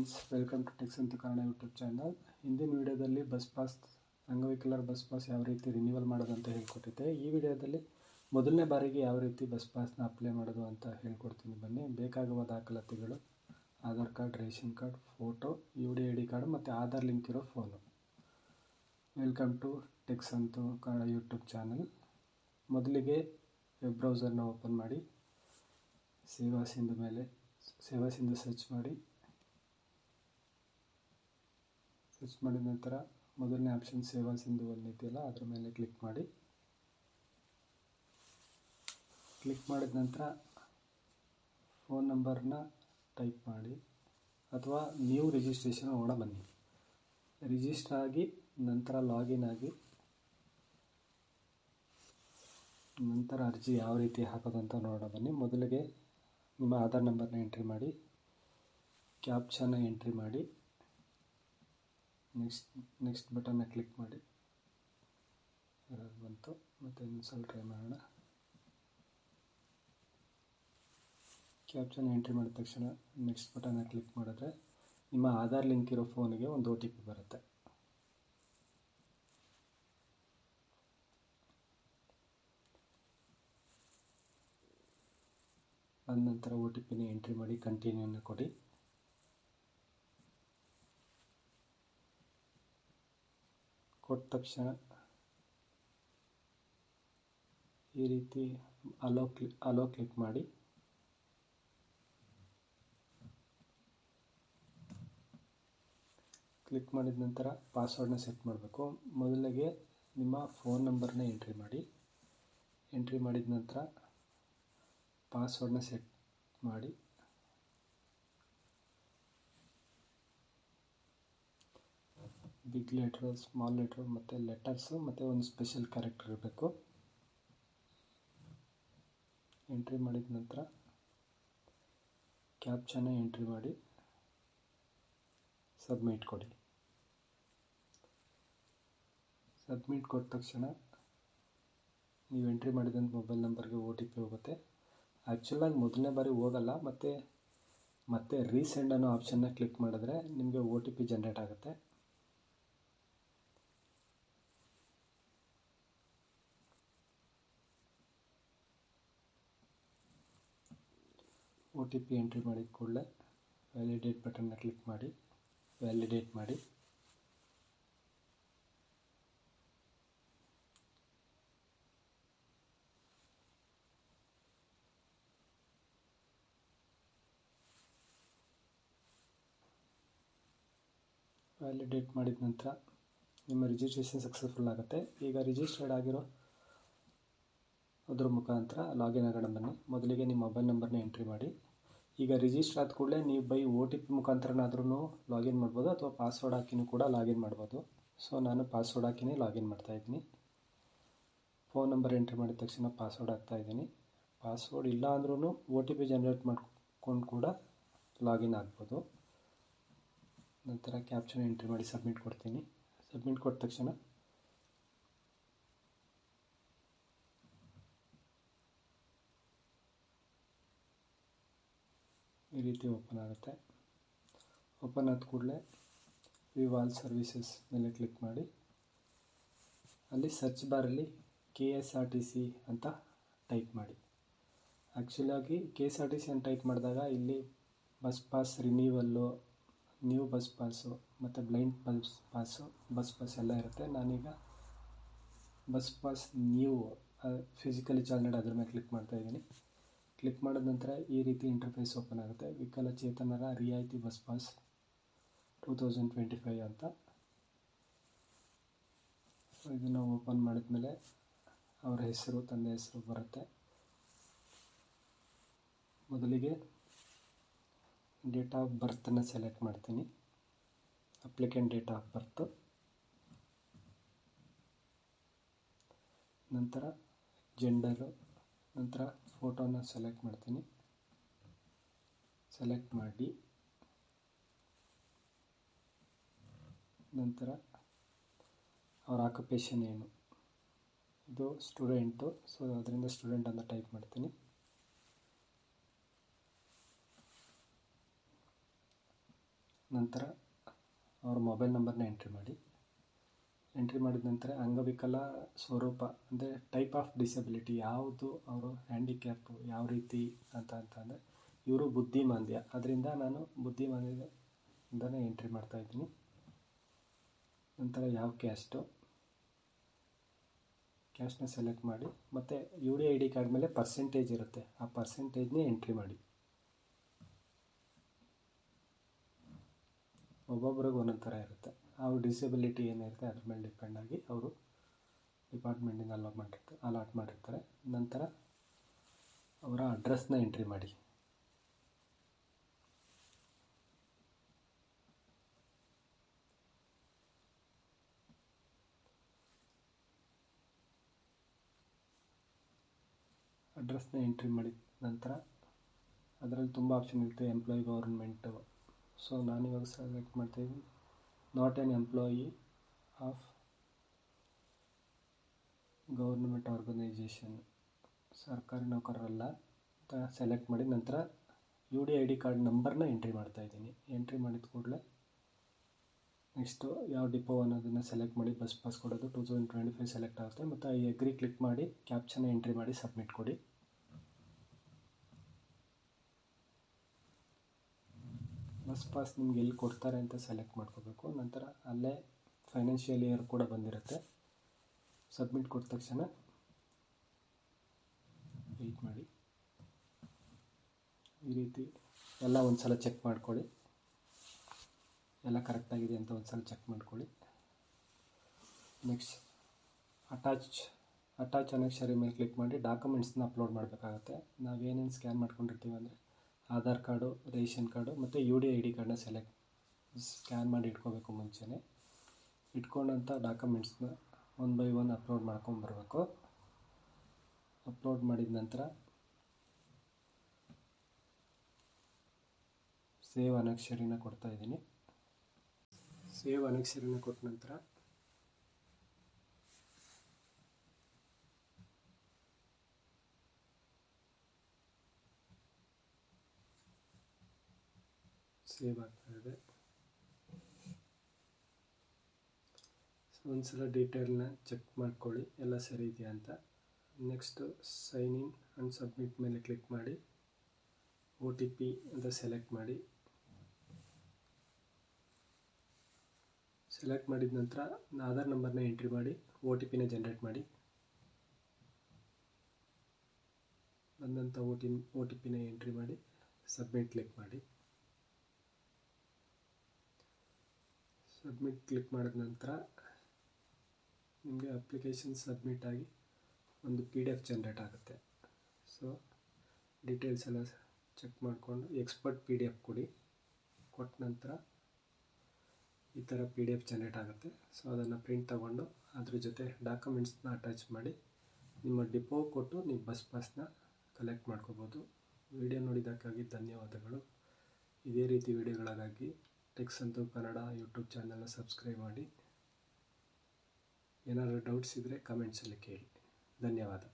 Friends welcome to techs ಅಂತ Kannada YouTube channel ಹಿಂದಿನ ವೀಡಿಯೋದಲ್ಲಿ ಬಸ್ ಪಾಸ್ ಅಂಗವಿಕಲರ್ ಬಸ್ ಪಾಸ್ ಯಾವ ರೀತಿ ರಿನ್ಯೂವಲ್ ಮಾಡೋದು ಅಂತ ಹೇಳ್ಕೊಟ್ಟಿದ್ದೆ. ಈ ವಿಡಿಯೋದಲ್ಲಿ ಮೊದಲನೇ ಬಾರಿಗೆ ಯಾವ ರೀತಿ ಬಸ್ ಪಾಸ್ನ ಅಪ್ಲೈ ಮಾಡೋದು ಅಂತ ಹೇಳ್ಕೊಡ್ತೀನಿ. ಬನ್ನಿ, ಬೇಕಾಗುವ ದಾಖಲಾತಿಗಳು, Aadhaar card, ration card photo U D I D card ಮತ್ತು ಆಧಾರ್ ಲಿಂಕ್ ಇರೋ ಫೋನು ವೆಲ್ಕಮ್ ಟು ಟೆಕ್ಸ್ ಅಂತ ಕನ್ನಡ ಯೂಟ್ಯೂಬ್ ಚಾನಲ್ ಮೊದಲಿಗೆ ವೆಬ್ ಬ್ರೌಸರ್ನ ಓಪನ್ ಮಾಡಿ, ಸೇವಾ ಸಿಂಧು ಮೇಲೆ, ಸೇವಾ ಸಿಂಧು ಸರ್ಚ್ ಮಾಡಿ. ಸರ್ಚ್ ಮಾಡಿದ ನಂತರ ಮೊದಲನೇ ಆಪ್ಷನ್ ಸೇವಾ ಎಂದು ಒಂದು ಇದೆಯಲ್ಲ ಅದರ ಮೇಲೆ ಕ್ಲಿಕ್ ಮಾಡಿ. ಕ್ಲಿಕ್ ಮಾಡಿದ ನಂತರ ಫೋನ್ ನಂಬರ್ನ ಟೈಪ್ ಮಾಡಿ. ಅಥವಾ ನ್ಯೂ ರಿಜಿಸ್ಟ್ರೇಷನ್ ಒಳ ಬನ್ನಿ. ರಿಜಿಸ್ಟರ್ ಆಗಿ ನಂತರ ಲಾಗಿನ್ ಆಗಿ ನಂತರ ಅರ್ಜಿ ಯಾವ ರೀತಿ ಹಾಕೋದಂತ ನೋಡೋಣ ಬನ್ನಿ. ಮೊದಲಿಗೆ ನಿಮ್ಮ ಆಧಾರ್ ನಂಬರ್ನ ಎಂಟ್ರಿ ಮಾಡಿ ಕ್ಯಾಪ್ಷನ್ನ ಎಂಟ್ರಿ ಮಾಡಿ. ನೆಕ್ಸ್ಟ್ ನೆಕ್ಸ್ಟ್ ಬಟನ್ನ ಕ್ಲಿಕ್ ಮಾಡಿ. ಎರರ್ ಬಂತು. ಮತ್ತು ಇನ್ನೊಂದು ಟ್ರೈ ಮಾಡೋಣ. ಕ್ಯಾಪ್ಷನ್ ಎಂಟ್ರಿ ಮಾಡಿದ ತಕ್ಷಣ ನೆಕ್ಸ್ಟ್ ಬಟನ್ನ ಕ್ಲಿಕ್ ಮಾಡಿದ್ರೆ ನಿಮ್ಮ ಆಧಾರ್ ಲಿಂಕ್ ಇರೋ ಫೋನಿಗೆ ಒಂದು ಒ ಟಿ ಪಿ ಬರುತ್ತೆ. ಬಂದ ನಂತರ ಒ ಟಿ ಪಿನ ಎಂಟ್ರಿ ಮಾಡಿ ಕಂಟಿನ್ಯೂನ ಕೊಡಿ. ಕೊಟ್ಟ ತಕ್ಷಣ ಈ ರೀತಿ ಅಲೋ ಕ್ಲಿಕ್ ಅಲೋ ಕ್ಲಿಕ್ ಮಾಡಿ. ಕ್ಲಿಕ್ ಮಾಡಿದ ನಂತರ ಪಾಸ್ವರ್ಡ್ನ ಸೆಟ್ ಮಾಡಬೇಕು. ಮೊದಲಿಗೆ ನಿಮ್ಮ ಫೋನ್ ನಂಬರ್ನ ಎಂಟ್ರಿ ಮಾಡಿ. ಎಂಟ್ರಿ ಮಾಡಿದ ನಂತರ ಪಾಸ್ವರ್ಡ್ನ ಸೆಟ್ ಮಾಡಿ. ಬಿಗ್ ಲೆಟ್ರು ಸ್ಮಾಲ್ ಲೆಟ್ರು ಮತ್ತು ಲೆಟರ್ಸು ಮತ್ತು ಒಂದು ಸ್ಪೆಷಲ್ ಕ್ಯಾರೆಕ್ಟರ್ ಇರಬೇಕು. ಎಂಟ್ರಿ ಮಾಡಿದ ನಂತರ ಕ್ಯಾಪ್ಚನ್ನ ಎಂಟ್ರಿ ಮಾಡಿ ಸಬ್ಮಿಟ್ ಕೊಡಿ. ಸಬ್ಮಿಟ್ ಕೊಟ್ಟ ತಕ್ಷಣ ನೀವು ಎಂಟ್ರಿ ಮಾಡಿದಂಥ ಮೊಬೈಲ್ ನಂಬರ್ಗೆ ಒ ಟಿ ಪಿ ಹೋಗುತ್ತೆ. ಆ್ಯಕ್ಚುಲಾಗಿ ಮೊದಲನೇ ಬಾರಿ ಹೋಗಲ್ಲ, ಮತ್ತು, ಮತ್ತೆ ರೀಸೆಂಡ್ ಅನ್ನೋ ಆಪ್ಷನ್ನ ಕ್ಲಿಕ್ ಮಾಡಿದ್ರೆ ನಿಮಗೆ ಒ ಟಿ ಪಿ ಜನ್ರೇಟ್ ಆಗುತ್ತೆ. ಒ ಟಿ ಪಿ ಎಂಟ್ರಿ ಮಾಡಿದ ಕೂಡಲೇ ವ್ಯಾಲಿಡೇಟ್ ಬಟನ್ನ ಕ್ಲಿಕ್ ಮಾಡಿ ವ್ಯಾಲಿಡೇಟ್ ಮಾಡಿ. ವ್ಯಾಲಿಡೇಟ್ ಮಾಡಿದ ನಂತರ ನಿಮ್ಮ ರಿಜಿಸ್ಟ್ರೇಷನ್ ಸಕ್ಸಸ್ಫುಲ್ ಆಗುತ್ತೆ. ಈಗ ರಿಜಿಸ್ಟರ್ಡ್ ಆಗಿರೋ ಅದರ ಮುಖಾಂತರ ಲಾಗಿನ್ ಆಗೋಣ ಬನ್ನಿ. ಮೊದಲಿಗೆ ನಿಮ್ಮ ಮೊಬೈಲ್ ನಂಬರ್ನ ಎಂಟ್ರಿ ಮಾಡಿ. ಈಗ ರಿಜಿಸ್ಟರ್ ಆದ ಕೂಡಲೇ ನೀವು ಬೈ ಒ ಟಿ ಪಿ ಮುಖಾಂತರನಾದ್ರೂ ಲಾಗಿನ್ ಮಾಡ್ಬೋದು ಅಥವಾ ಪಾಸ್ವರ್ಡ್ ಹಾಕಿನೂ ಕೂಡ ಲಾಗಿನ್ ಮಾಡ್ಬೋದು. ಸೊ ನಾನು ಪಾಸ್ವರ್ಡ್ ಹಾಕಿನೇ ಲಾಗಿನ್ ಮಾಡ್ತಾ ಇದ್ದೀನಿ. ಫೋನ್ ನಂಬರ್ ಎಂಟ್ರಿ ಮಾಡಿದ ತಕ್ಷಣ ಪಾಸ್ವರ್ಡ್ ಹಾಕ್ತಾಯಿದ್ದೀನಿ ಪಾಸ್ವರ್ಡ್ ಇಲ್ಲ ಅಂದ್ರೂ ಒ ಟಿ ಪಿ ಜನ್ರೇಟ್ ಮಾಡ್ಕೊಂಡು ಕೂಡ ಲಾಗಿನ್ ಆಗ್ಬೋದು. ನಂತರ ಕ್ಯಾಪ್ಚನ್ ಎಂಟ್ರಿ ಮಾಡಿ ಸಬ್ಮಿಟ್ ಕೊಡ್ತೀನಿ. ಸಬ್ಮಿಟ್ ಕೊಟ್ಟ ತಕ್ಷಣ ರೀತಿ ಓಪನ್ ಆಗುತ್ತೆ. ಓಪನ್ ಆದ ಕೂಡಲೇ ವಿವ್ ಆಲ್ ಸರ್ವಿಸಸ್ ಮೇಲೆ ಕ್ಲಿಕ್ ಮಾಡಿ. ಅಲ್ಲಿ search ಬಾರಲ್ಲಿ K S R T C ಅಂತ ಟೈಪ್ ಮಾಡಿ. ಆ್ಯಕ್ಚುಲಾಗಿ K S R T C ಅಂತ ಟೈಪ್ ಮಾಡಿದಾಗ ಇಲ್ಲಿ bus pass ರಿನ್ಯೂವಲ್ಲು new bus pass ಮತ್ತು blind bus pass, bus pass ಎಲ್ಲ ಇರುತ್ತೆ. ನಾನೀಗ bus pass new physically challenged ಅದ್ರ ಮೇಲೆ ಕ್ಲಿಕ್ ಮಾಡ್ತಾಯಿದ್ದೀನಿ ಕ್ಲಿಕ್ ಮಾಡಿದ ನಂತರ ಈ ರೀತಿ ಇಂಟರ್ಫೇಸ್ ಓಪನ್ ಆಗುತ್ತೆ. ವಿಕಲಚೇತನರ ರಿಯಾಯಿತಿ bus pass two thousand twenty five ಅಂತ ಇದನ್ನು ಓಪನ್ ಮಾಡಿದ್ಮೇಲೆ ಅವರ ಹೆಸರು, ತಂದೆ ಹೆಸರು ಬರುತ್ತೆ. ಮೊದಲಿಗೆ ಡೇಟ್ ಆಫ್ ಬರ್ತನ್ನು ಸೆಲೆಕ್ಟ್ ಮಾಡ್ತೀನಿ. ಅಪ್ಲಿಕೆಂಟ್ ಡೇಟ್ ಆಫ್ ಬರ್ತು ನಂತರ ಜೆಂಡರು ನಂತರ ಫೋಟೋನ ಸೆಲೆಕ್ಟ್ ಮಾಡ್ತೀನಿ. ಸೆಲೆಕ್ಟ್ ಮಾಡಿ. ನಂತರ ಅವ್ರ ಆಕ್ಯುಪೇಷನ್ ಏನು? ಇದು ಸ್ಟೂಡೆಂಟು ಸೊ ಅದರಿಂದ ಸ್ಟೂಡೆಂಟ್ ಅಂತ ಟೈಪ್ ಮಾಡ್ತೀನಿ. ನಂತರ ಅವ್ರ ಮೊಬೈಲ್ ನಂಬರ್ನ ಎಂಟ್ರಿ ಮಾಡಿ. ಎಂಟ್ರಿ ಮಾಡಿದ ನಂತರ ಅಂಗವಿಕಲ ಸ್ವರೂಪ, ಅಂದರೆ ಟೈಪ್ ಆಫ್ ಡಿಸಬಿಲಿಟಿ ಯಾವುದು ಅವರು ಹ್ಯಾಂಡಿಕ್ಯಾಪ್ ಯಾವ ರೀತಿ ಅಂತ ಅಂತಂದರೆ ಇವರು ಬುದ್ಧಿಮಾಂದ್ಯ. ಅದರಿಂದ ನಾನು ಬುದ್ಧಿಮಾಂದ್ಯದಿಂದನೇ ಎಂಟ್ರಿ ಮಾಡ್ತಾ ಇದ್ದೀನಿ. ನಂತರ ಯಾವ ಕ್ಯಾಸ್ಟು ಕ್ಯಾಸ್ಟ್ನ ಸೆಲೆಕ್ಟ್ ಮಾಡಿ, ಮತ್ತು U D I D card ಮೇಲೆ ಪರ್ಸೆಂಟೇಜ್ ಇರುತ್ತೆ. ಆ ಪರ್ಸೆಂಟೇಜ್ನೇ ಎಂಟ್ರಿ ಮಾಡಿ. ಒಬ್ಬೊಬ್ರಿಗೆ ಒಂದೊಂದು ಥರ ಇರುತ್ತೆ. ಅವ್ರ ಡಿಸೆಬಿಲಿಟಿ ಏನಿರುತ್ತೆ ಅದ್ರ ಮೇಲೆ ಡಿಪೆಂಡ್ ಆಗಿ ಅವರು ಡಿಪಾರ್ಟ್ಮೆಂಟಿಂದ ಅಲಾಟ್ ಮಾಡಿರ್ತಾರೆ ಅಲಾಟ್ ಮಾಡಿರ್ತಾರೆ. ನಂತರ ಅವರ ಅಡ್ರೆಸ್ನ ಎಂಟ್ರಿ ಮಾಡಿ. ಅಡ್ರೆಸ್ನ ಎಂಟ್ರಿ ಮಾಡಿದ ನಂತರ ಅದರಲ್ಲಿ ತುಂಬ ಆಪ್ಷನ್ ಇರುತ್ತೆ ಎಂಪ್ಲಾಯ್ ಗೌರ್ಮೆಂಟು ಸೊ ಇವಾಗ ಸೆಲೆಕ್ಟ್ ಮಾಡ್ತೀನಿ not an employee of government organisation ಸರ್ಕಾರಿ ನೌಕರರಲ್ಲ ಅಂತ ಸೆಲೆಕ್ಟ್ ಮಾಡಿ ನಂತರ U D I D card ನಂಬರ್ನ ಎಂಟ್ರಿ ಮಾಡ್ತಾಯಿದ್ದೀನಿ. ಎಂಟ್ರಿ ಮಾಡಿದ ಕೂಡಲೇ ನೆಕ್ಸ್ಟು ಯಾವ ಡಿಪೋ ಅನ್ನೋದನ್ನು ಸೆಲೆಕ್ಟ್ ಮಾಡಿ ಬಸ್ ಪಾಸ್ ಕೊಡೋದು two thousand twenty five select ಆಗುತ್ತೆ. ಮತ್ತು ಐ ಅಗ್ರಿ ಕ್ಲಿಕ್ ಮಾಡಿ ಕ್ಯಾಪ್ಚನ್ನ ಎಂಟ್ರಿ ಮಾಡಿ ಸಬ್ಮಿಟ್ ಕೊಡಿ. ಬಸ್ ಪಾಸ್ ನಿಮ್ಗೆ ಎಲ್ಲಿ ಕೊಡ್ತಾರೆ ಅಂತ ಸೆಲೆಕ್ಟ್ ಮಾಡ್ಕೋಬೇಕು. ನಂತರ ಅಲ್ಲೇ ಫೈನಾನ್ಷಿಯಲ್ ಇಯರ್ ಕೂಡ ಬಂದಿರುತ್ತೆ. ಸಬ್ಮಿಟ್ ಕೊಟ್ಟ ತಕ್ಷಣ ವೆಯ್ಟ್ ಮಾಡಿ. ಈ ರೀತಿ ಎಲ್ಲ ಒಂದು ಸಲ ಚೆಕ್ ಮಾಡ್ಕೊಳ್ಳಿ. ಎಲ್ಲ ಕರೆಕ್ಟಾಗಿದೆ ಅಂತ ಒಂದು ಸಲ ಚೆಕ್ ಮಾಡ್ಕೊಳ್ಳಿ ನೆಕ್ಸ್ಟ್ ಅಟ್ಯಾಚ್ ಅಟ್ಯಾಚ್ ಅನಕ್ಷರಿ ಮೇಲೆ ಕ್ಲಿಕ್ ಮಾಡಿ ಡಾಕ್ಯುಮೆಂಟ್ಸ್ನ ಅಪ್ಲೋಡ್ ಮಾಡಬೇಕಾಗತ್ತೆ. ನಾವೇನೇನು ಸ್ಕ್ಯಾನ್ ಮಾಡ್ಕೊಂಡಿರ್ತೀವಿ ಅಂದರೆ ಆಧಾರ್ ಕಾರ್ಡು, ರೇಷನ್ ಕಾರ್ಡು ಮತ್ತು ಯು ಡಿ ಐ ಡಿ ಕಾರ್ಡನ್ನ ಸೆಲೆಕ್ಟ್ ಸ್ಕ್ಯಾನ್ ಮಾಡಿ ಇಟ್ಕೋಬೇಕು ಮುಂಚೆನೇ. ಇಟ್ಕೊಂಡಂಥ ಡಾಕ್ಯುಮೆಂಟ್ಸ್ನ ಒನ್ ಬೈ ಒನ್ ಅಪ್ಲೋಡ್ ಮಾಡ್ಕೊಂಬರ್ಬೇಕು ಅಪ್ಲೋಡ್ ಮಾಡಿದ ನಂತರ ಸೇವ್ ಅನಕ್ಷರಿನ ಕೊಡ್ತಾ ಇದ್ದೀನಿ. ಸೇವ್ ಅನಕ್ಷರಿನ ಕೊಟ್ಟ ನಂತರ ಸೇವ್ ಆಗ್ತಾ ಇದೆ ಸೊ ಒಂದ್ಸಲ ಡೀಟೇಲ್ನ ಚೆಕ್ ಮಾಡ್ಕೊಳ್ಳಿ. ಎಲ್ಲ ಸರಿ ಇದೆಯಾ ಅಂತ. Next sign in and submit ಮೇಲೆ ಕ್ಲಿಕ್ ಮಾಡಿ. ಒ ಟಿ ಪಿ ಅಂತ ಸೆಲೆಕ್ಟ್ ಮಾಡಿ. ಸೆಲೆಕ್ಟ್ ಮಾಡಿದ ನಂತರ ಆಧಾರ್ ನಂಬರ್ನ ಎಂಟ್ರಿ ಮಾಡಿ ಒ ಟಿ ಪಿನ ಜನ್ರೇಟ್ ಮಾಡಿ. ಬಂದಂಥ ಒ ಟಿ ಒ ಟಿ ಪಿನ ಎಂಟ್ರಿ ಮಾಡಿ ಸಬ್ಮಿಟ್ ಕ್ಲಿಕ್ ಮಾಡಿ. ಸಬ್ಮಿಟ್ ಕ್ಲಿಕ್ ಮಾಡಿದ ನಂತರ ನಿಮಗೆ ಅಪ್ಲಿಕೇಶನ್ ಸಬ್ಮಿಟ್ ಆಗಿ ಒಂದು ಪಿ ಡಿ ಎಫ್ ಜನ್ರೇಟ್ ಆಗುತ್ತೆ. ಸೊ ಡೀಟೇಲ್ಸ್ ಎಲ್ಲ ಚೆಕ್ ಮಾಡಿಕೊಂಡು ಎಕ್ಸ್ಪರ್ಟ್ ಪಿ ಡಿ ಎಫ್ ಕೊಡಿ. ಕೊಟ್ಟ ನಂತರ ಈ ಥರ ಪಿ ಡಿ ಎಫ್ ಜನ್ರೇಟ್ ಆಗುತ್ತೆ. ಸೊ ಅದನ್ನು ಪ್ರಿಂಟ್ ತಗೊಂಡು ಅದ್ರ ಜೊತೆ ಡಾಕ್ಯುಮೆಂಟ್ಸ್ನ ಅಟ್ಯಾಚ್ ಮಾಡಿ ನಿಮ್ಮ ಡಿಪೋ ಕೊಟ್ಟು ನೀವು ಬಸ್ ಪಾಸ್ನ ಕಲೆಕ್ಟ್ ಮಾಡ್ಕೋಬೋದು. ವಿಡಿಯೋ ನೋಡಿದ್ದಕ್ಕಾಗಿ ಧನ್ಯವಾದಗಳು. ಇದೇ ರೀತಿ ವಿಡಿಯೋಗಳಿಗಾಗಿ ಟೆಕ್ಸ್ ಅಂತೂ ಕನ್ನಡ ಯೂಟ್ಯೂಬ್ ಚಾನಲ್ನ ಸಬ್ಸ್ಕ್ರೈಬ್ ಮಾಡಿ. ಏನಾದರೂ ಡೌಟ್ಸ್ ಇದ್ದರೆ ಕಮೆಂಟ್ಸಲ್ಲಿ ಕೇಳಿ. ಧನ್ಯವಾದ.